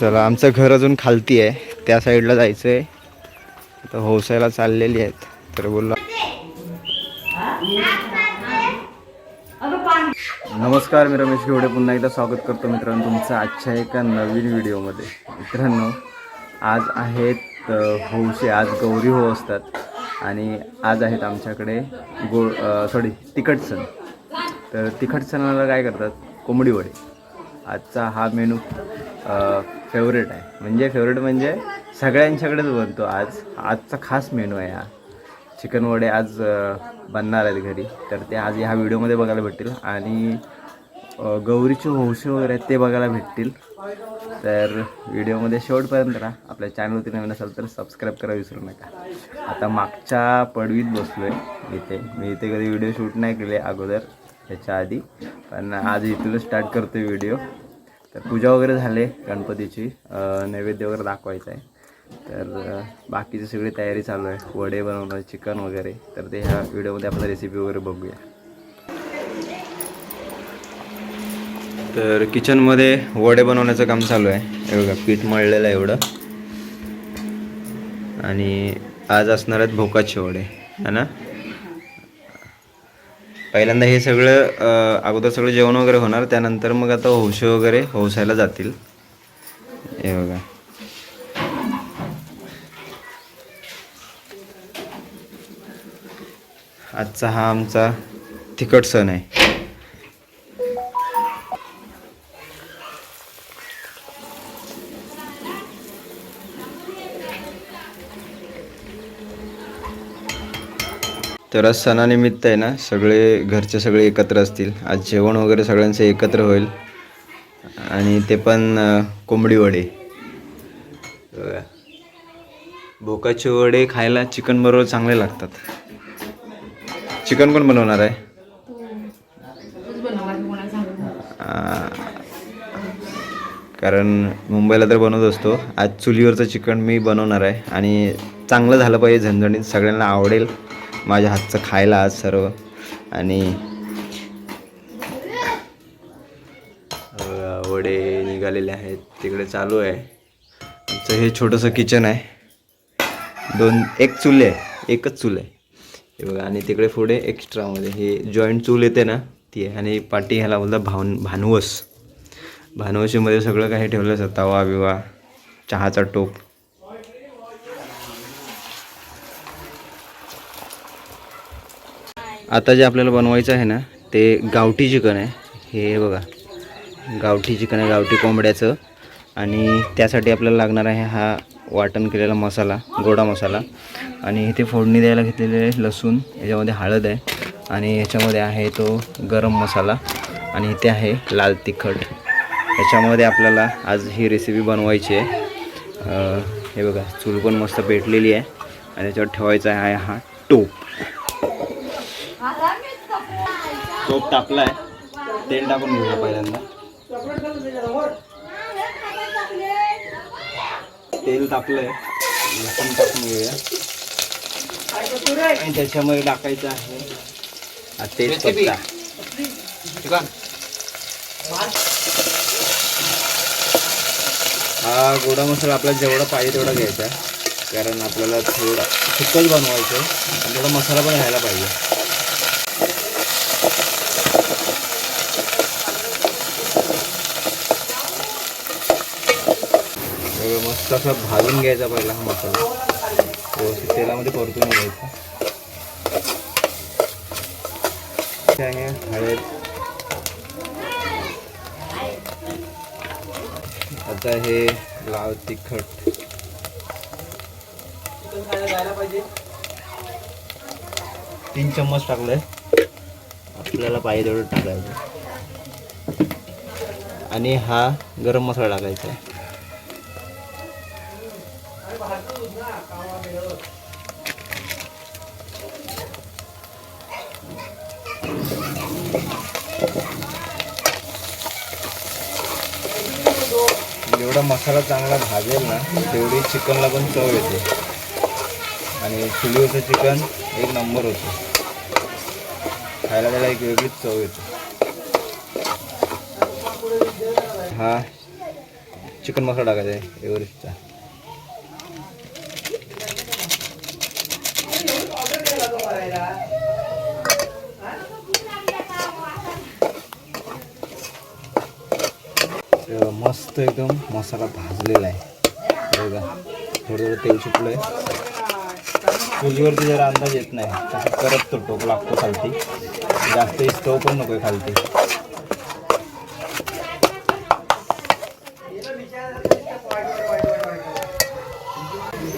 चला आमचं घर अजून खालती आहे. त्या साईडला जायचं आहे आता होसायला चाललेली आहेत. तर बोलला नमस्कार मी रमेश घेवडे. पुन्हा एकदा स्वागत करतो मित्रांनो तुमचं आजच्या एका नवीन व्हिडिओमध्ये. मित्रांनो आज आहेत अ, हौसे आज गौरी हो असतात. आणि आज आहेत आमच्याकडे गो सॉरी तिखट सण. तर तिखट सणाला काय करतात? कोंबडी वडे. आजचा हा मेनू फेवरेट आहे. म्हणजे फेवरेट म्हणजे सगळ्यांच्याकडेच बनतो आज. आजचा खास मेनू आहे हा. चिकन वडे आज बनणार आहेत घरी. तर ते आज ह्या व्हिडिओमध्ये बघायला भेटतील. आणि गौरीचे हौसे वगैरे आहेत ते बघायला भेटतील. तर व्हिडिओमध्ये शेवटपर्यंत राहा. आपल्या चॅनलवरती नवीन असाल तर सबस्क्राईब करा विसरू नका. आता मागच्या पडवीत बसलो आहे इथे. मी इथे कधी व्हिडिओ शूट नाही केले अगोदर. त्याच्या आधी. पण आज इथून स्टार्ट करतो व्हिडिओ तर पूजा वगैरे झाले गणपतीची. नैवेद्य वगैरे दाखवायचं आहे तर बाकीची सगळी तयारी चालू आहे. वडे बनवणं चिकन वगैरे. तर ते ह्या व्हिडिओमध्ये आपण रेसिपी वगैरे बघूया. तर किचनमध्ये वडे बनवण्याचं काम चालू आहे. हे बघा पीठ मळलेलं आहे एवढं. आणि आज असणार आहेत भोकाचे वडे. है ना? पहिल्यांदा हे सगळं अगोदर सगळं जेवण वगैरे होणार त्यानंतर मग आता हौसे वगैरे हौसायला जातील. हे बघा. आजचा हा आमचा तिखट सण आहे. तर आज सणानिमित्त आहे ना सगळे घरचे सगळे एकत्र असतील. आज जेवण वगैरे सगळ्यांचं एकत्र होईल. आणि ते पण कोंबडी वडे. भोकाचे वडे खायला चिकन बरोबर चांगले लागतात. चिकन कोण बनवणार आहे? कारण मुंबईला तर बनवत असतो. आज चुलीवरचं चिकन मी बनवणार आहे. आणि चांगलं झालं पाहिजे झणझणीत सगळ्यांना आवडेल. माझ्या हातचं खायला आज सर्व. आणि वडे निघालेले आहेत. तिकडे चालू आहे. आमचं हे छोटंसं किचन आहे. दोन एक चूल आहे. एकच चूल आहे. हे बघा आणि तिकडे पुढे एक्स्ट्रामध्ये हे जॉईंट चूल येते ना ती आहे. आणि पाठी ह्याला बोलतात भान भानवस. भानवशीमध्ये सगळं काही ठेवलं जातं तवा बिवा चहाचा टोप. आता जे आपल्याला बनवायचं आहे ना ते गावठी चिकन आहे. हे बघा गावठी चिकन आहे गावठी कोंबड्याचं. आणि त्यासाठी आपल्याला लागणार आहे हा वाटण केलेला मसाला गोडा मसाला. आणि इथे फोडणी द्यायला घेतलेले आहे लसूण याच्यामध्ये हळद आहे. आणि याच्यामध्ये आहे तो गरम मसाला. आणि इथे आहे लाल तिखट. याच्यामध्ये आपल्याला आज ही रेसिपी बनवायची आहे. हे बघा चूल पण मस्त पेटलेली आहे. आणि याच्यावर ठेवायचा आहे हा टोप. टोप टाकला आहे तेल टाकून घेऊया पहिल्यांदा. तेल तापलंय लसूण टाकून घेऊया. आणि त्याच्यामध्ये टाकायचं आहे हा तेजपत्ता हा गोडा मसाला आपल्याला जेवढा पाहिजे तेवढा घ्यायचा कारण आपल्याला थोडा सुकच बनवायचं आहे. आणि थोडा मसाला पण घ्यायला पाहिजे सगळं मस्त भाजून घ्यायचा पहिला हा मसाला. व्यवस्थित तेलामध्ये परतून घ्यायचा. आहे हळद. आता हे लाल तिखट. तीन चम्मच टाकलंय. आपल्याला पाहिजे तेवढं टाकायचं. आणि हा गरम मसाला टाकायचा आहे. जेवढा मसाला चांगला भाजेल ना तेवढी चिकनला पण चव येते. आणि चुलीवरचं चिकन एक नंबर होतं. खायला त्याला एक वेगळीच चव येते. हा. चिकन मसाला टाकायचा आहे एव्हरेस्टचा. तर मस्त एकदम मसाला भाजलेला आहे. बघा थोडं थोडं तेल सुटलं आहे चुलीवरती जरा अंदाज येत नाही. तसं करत तो टोक लागतो खालती. जास्त स्टव पण नको आहे खालती.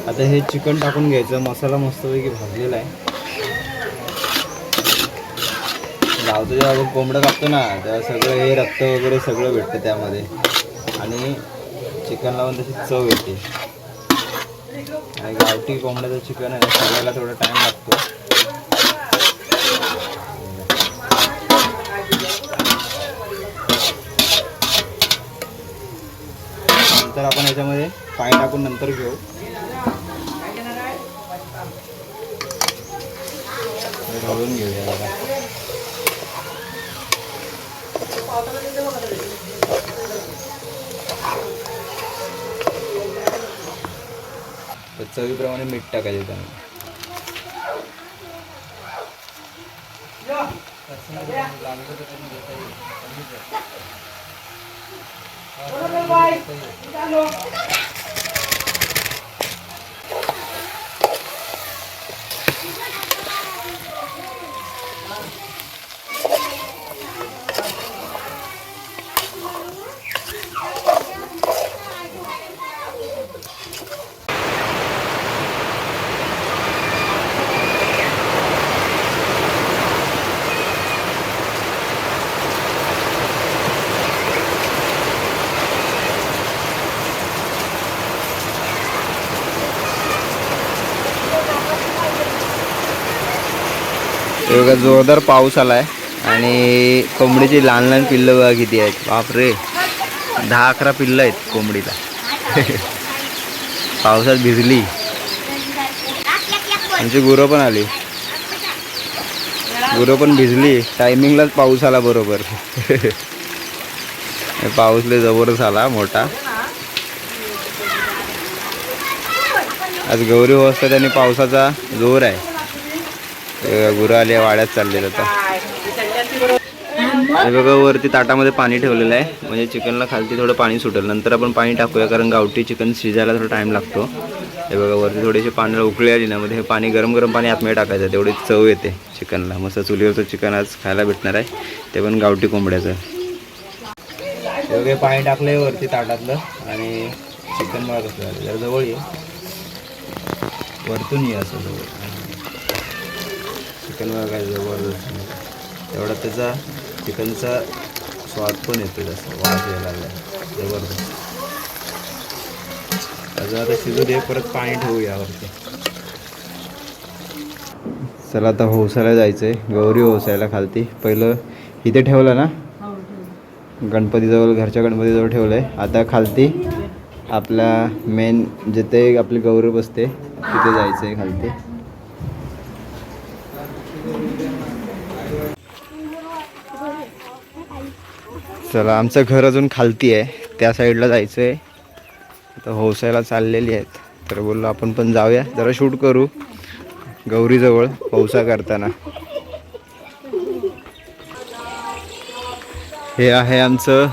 आता हे चिकन टाकून घ्यायचं. मसाला मस्तपैकी भाजलेला आहे. गावचं जेव्हा आपण कोंबडं कापतो ना तेव्हा सगळं हे रक्त वगैरे सगळं भेटतं त्यामध्ये. आणि चिकन लावून तशी चव येते. आणि गावठी कोंबड्याचं चिकन आहे सगळ्याला थोडा टाईम लागतो. नंतर आपण याच्यामध्ये पाणी टाकून नंतर घेऊ. घालून घेऊया जरा तर चवीप्रमाणे मीठ टाकायचं त्यामध्ये. बघा जोरदार पाऊस आला आहे आणि कोंबडीची लहान लहान पिल्लं बघा किती आहेत. बापरे. दहा अकरा पिल्लं आहेत कोंबडीला. पावसात भिजली. आमची गुरं पण आली. गुरं पण भिजली. टायमिंगलाच पाऊस आला बरोबर. पाऊस लय जबरदस्त आला मोठा. आज गौरी होस्तात त्याने पावसाचा जोर आहे. गुरु आली आहे, वाड्यात चाललेलं आता. हे बघा वरती ताटामध्ये पाणी ठेवलेलं आहे. म्हणजे चिकनला खालती थोडं पाणी सुटेल. नंतर आपण पाणी टाकूया कारण गावठी चिकन शिजायला थोडा टाईम लागतो. हे बघा वरती थोडीशी पाण्याला उकळी आली ना मध्ये म्हणजे हे पाणी गरम गरम पाणी आतमध्ये टाकायचं. तेवढी चव येते चिकनला. मस्त चुलीवरचं चिकन आज खायला भेटणार आहे. ते पण गावठी कोंबड्याचं. एवढे पाणी टाकलंय वरती ताटातलं. आणि चिकन मला कसं झालं. जवळ ये. वरतून ये असं जवळ. चिकन वगैरे जबरदस्त एवढा त्याचा चिकनचा स्वाद पण येतो जास्त वास यायला लागला. जबरदस्त. अजून आता शिजू दे परत पाणी ठेवू यावरती. चला आता होसायला जायचं आहे गौरी होसायला खालती. पहिलं इथे ठेवलं ना? गणपतीजवळ घरच्या गणपतीजवळ ठेवलं आहे आता खालती आपला मेन जिथे आपली गौरी बसते तिथे जायचं आहे खालती. चला आमचं घर अजून खालती आहे. त्या साईडला जायचं आहे आता हौसायला चाललेली आहेत. तर बोललो आपण पण जाऊया. जरा शूट करू. गौरीजवळ हौसा करताना. हे आहे आमचं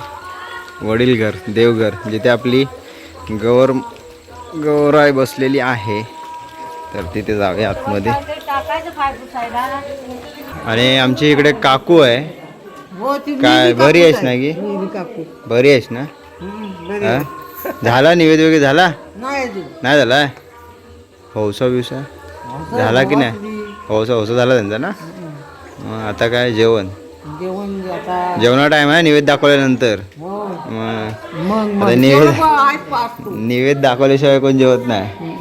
वडील घर देवघर जिथे आपली गौर गौराय बसलेली आहे. तर तिथे जाऊया आतमध्ये. आणि आमची इकडे काकू आहे. हो ती काय बरी आहेस ना की? बरी आहेस ना. हा? झाला निवेद वगैरे झाला? नाही झाला हौसा बिवसा झाला की नाही? हौसा हौसा झाला त्यांचा ना? मग आता काय जेवण? जेवण आता जेवणा टाइम आहे निवेद दाखवल्यानंतर. हो. मग निवेद. निवेद दाखवल्याशिवाय कोण जेवत नाही.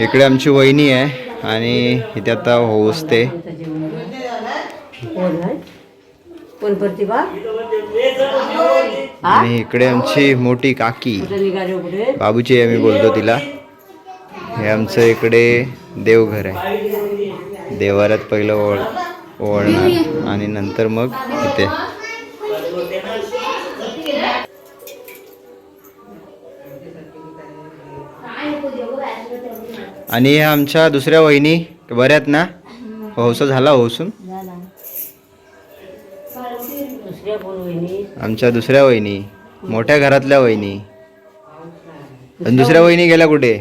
इकडे आमची वहिनी आहे आणि इथे आता? कोण प्रतिभा? आणि इकडे आमची मोठी काकी. कुठे बाबूची मी बोलतो तिला. हे आमचं इकडे देवघर आहे. देवाऱ्यात पहिलं ओळ ओळणार आणि नंतर मग इथे. आणि आमच्या दुसऱ्या वहिनी बऱ्यात ना? हौसा झाला हौसून? दुसऱ्या कोण वहिनी? आमच्या दुसऱ्या वहिनी. मोठ्या घरातल्या वहिनी. आणि दुसऱ्या वहिनी. गेल्या कुठे?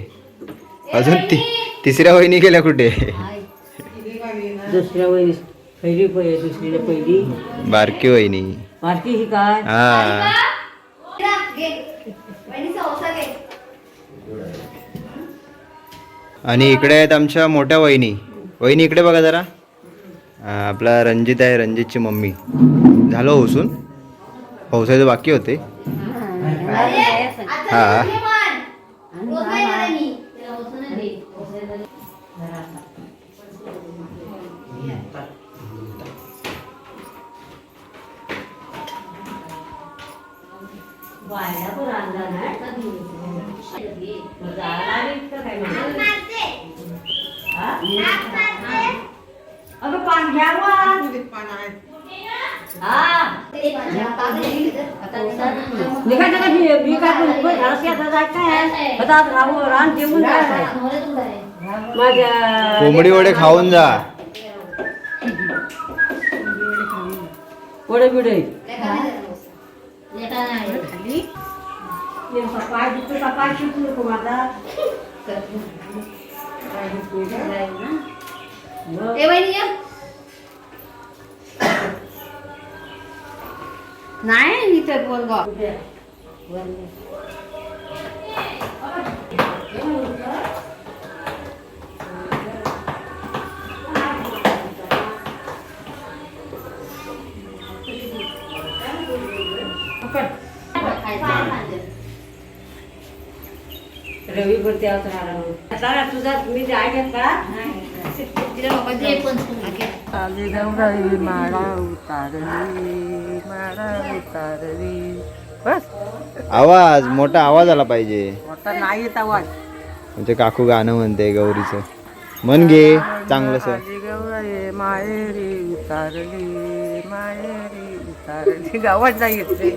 अजून ती तिसऱ्या वहिनी गेल्या कुठे? दुसऱ्या वहिनी. पहिली पहिली दुसरीला पहिली. बारकी वहिनी. बारकी ही काय? हा. आणि इकडे आहेत आमच्या मोठ्या वहिनी. वहिनी इकडे बघा जरा. आपला रणजित आहे रणजितची मम्मी. झालं होसून पावसाचे बाकी होते. हा. निघायचं का मी मी काय पण उभं झालं की आता जायचं काय आता आज राहू रान जेवून जायचं माझ्या कोंबडी वडे खाऊन जा वडे बिडे पाय दुखतो का पाय शिकू नको माझा? मग नाही मी तर बोलगा रवी भरते राहणार तुझा मी जे आहे का? आली गौराई माळा उतारली माळा उतारली बस आवाज मोठा आवाज आला पाहिजे. नाही येत आवाज. म्हणजे काकू गाणं म्हणते गौरीचं. मन घे चांगलं सर. आली गौराई माहेरी उतारली माहेरी उतारली. गावात नाही येत रे.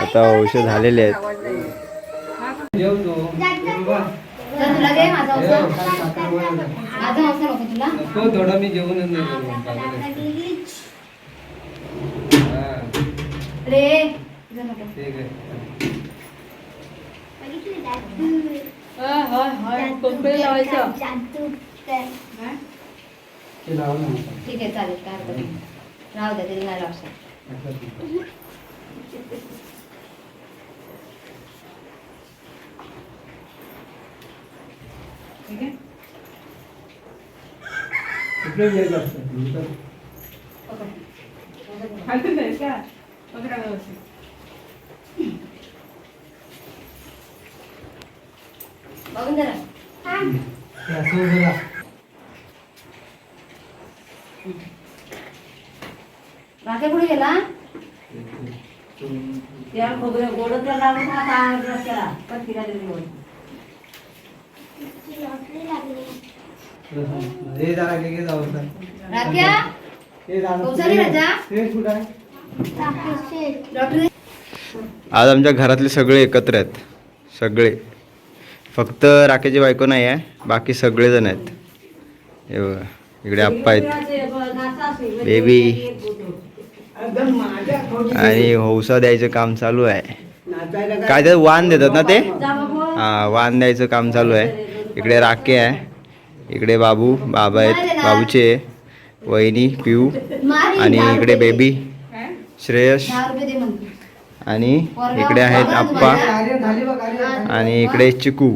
आता औषध झालेले आहेत. तर तुला दे माझा अवसर माझा नको तुला. तो थोडा मी हा, रे. ठीक आहे ते लावा ना आता. ठीक आहे. चालेल काय हरकत नाही. राहू द्या ते नाही लक्षात इकडे घ्यायचं असतं नंतर बघून जरा ते असं उभं राहा. राखे कुठे गेला त्या खोबऱ्या गोडं त्या लावून आता रस केला. पण तिला दिली गोड. हे घे जाऊ. राख्या हे आज आमच्या घरातले सगळे एकत्र आहेत. सगळे. फक्त राखेची बायको नाही आहे बाकी सगळेजण आहेत. हे बघा इकडे आप्पा आहेत. बेबी. आणि हौसा द्यायचं काम चालू आहे. काय? ते वाण देतात ना ते? हा वाण द्यायचं काम चालू आहे. इकडे राखे आहे. इकडे बाबू बाबा आहेत बाबूचे वहिनी पिऊ आणि इकडे. बेबी श्रेयस. आणि इकडे आहेत आप्पा. आणि इकडे चिकू.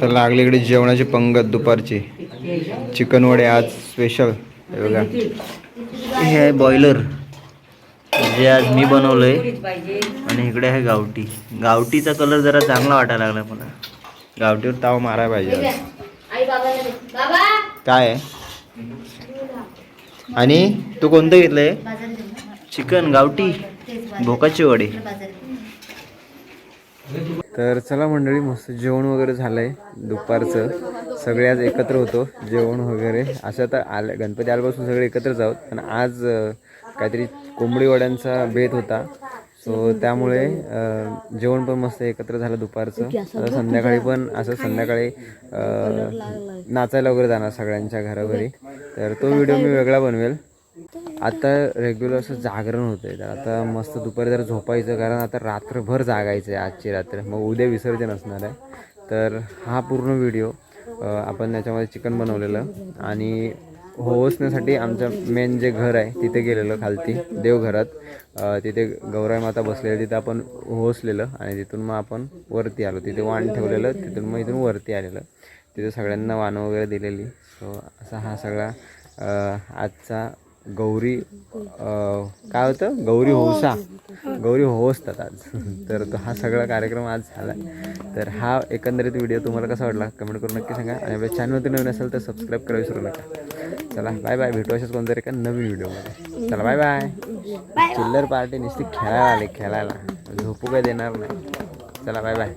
तर लागली इकडे जेवणाची पंगत दुपारची. चिकन वडे आज स्पेशल हे बघा. हे आहे बॉयलर जे आज मी बनवलंय. आणि इकडे आहे गावठी. गावठीचा कलर जरा चांगला वाटायला लागला मला. गावठीवर ताव मारायला पाहिजे काय? आहे आणि तू कोणतं घेतलंय? चिकन गावठी भोकाची भोकाचे वडे. तर चला मंडळी मस्त जेवण वगैरे झालंय दुपारचं. सगळे आज एकत्र होतो जेवण वगैरे. असं तर आलं गणपती आल्यापासून सगळे एकत्रच आहोत. पण आज काहीतरी कोंबडी वड्यांचा बेत होता. सो त्यामुळे जेवण पण मस्त एकत्र झालं दुपारचं. आता संध्याकाळी पण असं संध्याकाळी नाचायला वगैरे जाणार सगळ्यांच्या घरोघरी. तर तो व्हिडिओ मी वेगळा बनवेल. आता रेग्युलर असं जागरण होतं आहे तर आता मस्त दुपारी जर झोपायचं कारण आता रात्रभर जागायचं आहे आजची रात्र. मग उद्या विसर्जन असणार आहे. तर हा पूर्ण व्हिडिओ. आपण त्याच्यामध्ये चिकन बनवलेलं. आणि होसण्यासाठी आमचं मेन जे घर आहे तिथे गेलेलं खालती देवघरात. तिथे गौराई माता बसलेली तिथे आपण होसलेलं आणि तिथून मग आपण वरती आलो. तिथे वाण ठेवलेलं तिथून मग इथून वरती आलेलं. तिथे सगळ्यांना वाणं वगैरे दिलेली. सो असा हा सगळा आजचा गौरी काय होतं? गौरी होसा. गौरी होसतात आज. तर तो हा सगळा कार्यक्रम आज झाला तर हा एकंदरीत व्हिडिओ तुम्हाला कसा वाटला? कमेंट करून नक्की सांगा. आणि आपल्या चॅनलवरती नवीन असेल तर सबस्क्राईब करा विसरू नका. चला बाय बाय भेटू अशाच कोणतरी एका नवीन व्हिडिओमध्ये चला बाय बाय चिल्लर पार्टी नुसती खेळायला आली खेळायला. झोपू काय देणार नाही. चला बाय बाय